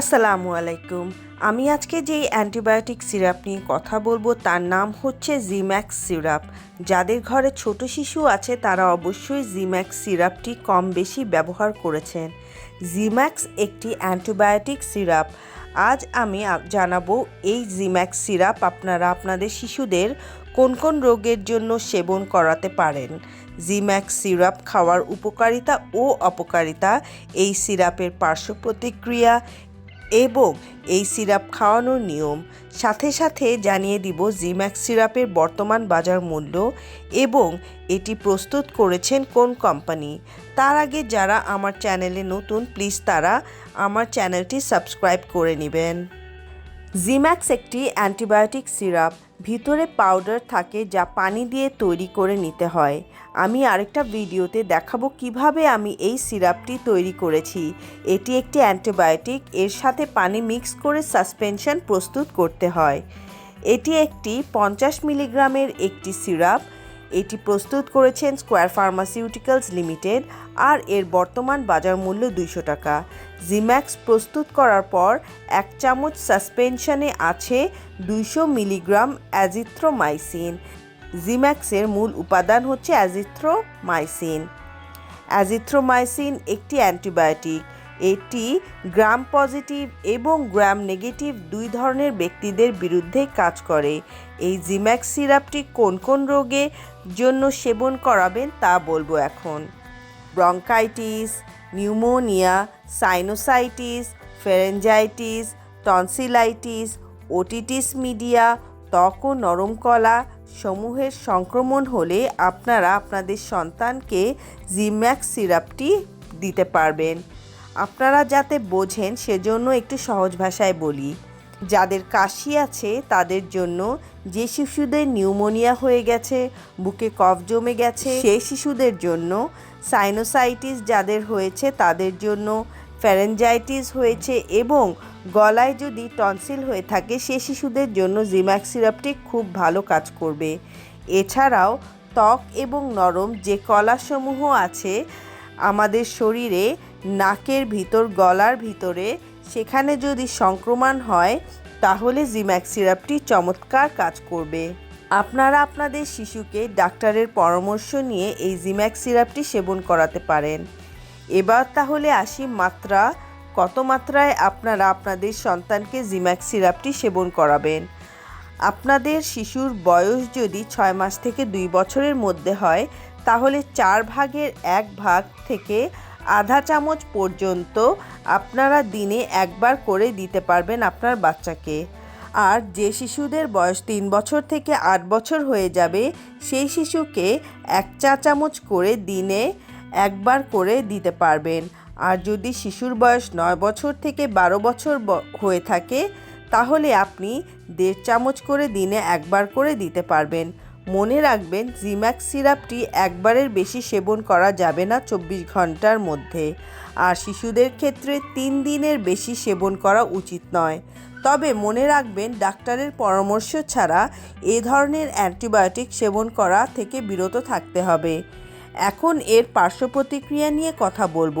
আসসালামু আলাইকুম। আমি আজকে যেই অ্যান্টিবায়োটিক সিরাপ নিয়ে কথা বলব তার নাম হচ্ছে জিম্যাক্স সিরাপ। যাদের ঘরে ছোট শিশু আছে তারা অবশ্যই জিম্যাক্স সিরাপটি কম বেশি ব্যবহার করেছেন। জিম্যাক্স একটি অ্যান্টিবায়োটিক সিরাপ। আজ আমি জানাব এই জিম্যাক্স সিরাপ আপনারা আপনাদের শিশুদের কোন কোন রোগের জন্য সেবন করাতে পারেন। জিম্যাক্স সিরাপ খাওয়ার উপকারিতা ও অপকারিতা, এই সিরাপের পার্শ্ব প্রতিক্রিয়া এবং এই সিরাপ খাওয়ানোর নিয়ম সাথে সাথে জানিয়ে দিব জিম্যাক্স সিরাপের বর্তমান বাজার মূল্য এবং এটি প্রস্তুত করেছেন কোন কোম্পানি। তার আগে যারা আমার চ্যানেলে নতুন প্লিজ তারা আমার চ্যানেলটি সাবস্ক্রাইব করে নেবেন। জিম্যাক্স একটি অ্যান্টিবায়োটিক সিরাপ। ভিতরে পাউডার থাকে যা পানি দিয়ে তৈরি করে নিতে হয়। আমি আরেকটা ভিডিওতে দেখাবো কীভাবে আমি এই সিরাপটি তৈরি করেছি। এটি একটি অ্যান্টিবায়োটিক, এর সাথে পানি মিক্স করে সাসপেনশন প্রস্তুত করতে হয়। এটি একটি পঞ্চাশ মিলিগ্রামের একটি সিরাপ। এটি প্রস্তুত করেছেন স্কোয়ার ফার্মাসিউটিক্যালস লিমিটেড আর এর বর্তমান বাজার মূল্য দুইশো টাকা। জিম্যাক্স প্রস্তুত করার পর এক চামচ সাসপেনশনে আছে দুইশো মিলিগ্রাম অ্যাজিথ্রোমাইসিন। জিম্যাক্সের মূল উপাদান হচ্ছে অ্যাজিথ্রোমাইসিন। অ্যাজিথ্রোমাইসিন একটি অ্যান্টিবায়োটিক। এটি গ্রাম পজিটিভ এবং গ্রাম নেগেটিভ দুই ধরনের ব্যক্তিদের বিরুদ্ধে কাজ করে। এই জিম্যাক্স সিরাপটি কোন কোন রোগে জন্য সেবন করাবেন তা বলব এখন। Bronchitis, pneumonia, sinusitis pharyngitis tonsillitis otitis media ত্বক ও নরম কলা সমূহের সংক্রমণ হলে আপনারা আপনাদের সন্তানকে জিম্যাক্স সিরাপটি দিতে পারবেন। আপনারা যাতে বোঝেন, সেজন্য একটু সহজ ভাষায় বলি। যাদের কাশি আছে, তাদের জন্য যে শিশুদের নিউমোনিয়া হয়ে গেছে, বুকে কফ জমে গেছে সেই শিশুদের জন্য সাইনোসাইটিস যাদের হয়েছে, তাদের জন্য ফ্যারেঞ্জাইটিস হয়েছে এবং গলায় যদি টনসিল হয়ে থাকে, সে শিশুদের জন্য জিম্যাক্স সিরাপটি খুব ভালো কাজ করবে। এছাড়াও ত্বক এবং নরম যে কলাসমূহ আছে, আমাদের শরীরে নাকের ভিতর, গলার ভিতরে। সেখানে যদি সংক্রমণ হয়, তাহলে জিম্যাক্স সিরাপটি চমৎকার কাজ করবে। আপনারা আপনাদের শিশুকে ডাক্তারের পরামর্শ নিয়ে এই জিম্যাক্স সিরাপটি সেবন করাতে পারেন। এবার তাহলে আসি মাত্রা। কত মাত্রায় আপনারা আপনাদের সন্তানকে জিম্যাক্স সিরাপটি সেবন করাবেন? আপনাদের শিশুর বয়স যদি ছয় মাস থেকে দুই বছরের মধ্যে হয়, তাহলে চার ভাগের এক ভাগ থেকে আধা চামচ পর্যন্ত আপনারা দিনে একবার করে দিতে পারবেন আপনার বাচ্চাকে। আর যে শিশুদের বয়স তিন বছর থেকে আট বছর হয়ে যাবে, সেই শিশুকে এক চা চামচ করে দিনে একবার করে দিতে পারবেন। আর যদি শিশুর বয়স নয় বছর থেকে বারো বছর হয়ে থাকে, তাহলে আপনি দেড় চামচ করে দিনে একবার করে দিতে পারবেন। মনে রাখবেন জিম্যাক্স সিরাপটি একবারের বেশি সেবন করা যাবে না চব্বিশ ঘণ্টার মধ্যে। আর শিশুদের ক্ষেত্রে তিন দিনের বেশি সেবন করা উচিত নয়। তবে মনে রাখবেন, ডাক্তারের পরামর্শ ছাড়া এ ধরনের অ্যান্টিবায়োটিক সেবন করা থেকে বিরত থাকতে হবে। এখন এর পার্শ্ব প্রতিক্রিয়া নিয়ে কথা বলব।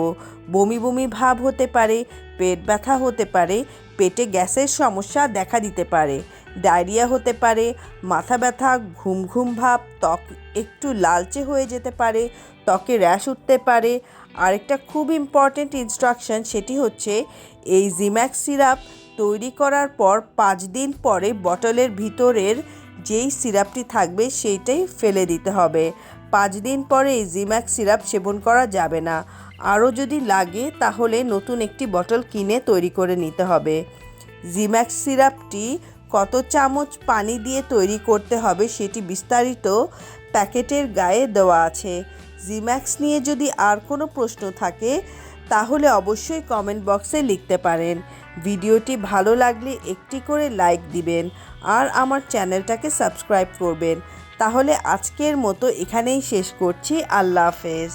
বমি বমি ভাব হতে পারে, পেট ব্যথা হতে পারে, পেটে গ্যাসের সমস্যা দেখা দিতে পারে। ডায়রিয়া হতে পারে, মাথা ব্যথা, ঘুম ঘুম ভাব, ত্বক একটু লালচে হয়ে যেতে পারে, ত্বকে র্যাশ উঠতে পারে। আরেকটা খুব ইম্পর্ট্যান্ট ইনস্ট্রাকশন সেটি হচ্ছে এই জিম্যাক্স সিরাপ তৈরি করার পর পাঁচ দিন পরে বটলের ভিতরের যেই সিরাপটি থাকবে সেইটাই ফেলে দিতে হবে। পাঁচ দিন পরে এই জিম্যাক্স সিরাপ সেবন করা যাবে না। আরও যদি লাগে তাহলে নতুন একটি বটল কিনে তৈরি করে নিতে হবে। জিম্যাক্স সিরাপটি কত চামচ পানি দিয়ে তৈরি করতে হবে সেটি বিস্তারিত প্যাকেটের গায়ে দেওয়া আছে। জিম্যাক্স নিয়ে যদি আর কোনো প্রশ্ন থাকে, তাহলে অবশ্যই কমেন্ট বক্সে লিখতে পারেন। ভিডিওটি ভালো লাগলে একটি করে লাইক দিবেন আর আমার চ্যানেলটাকে সাবস্ক্রাইব করবেন। তাহলে আজকের মতো এখানেই শেষ করছি। আল্লাহ হাফেজ।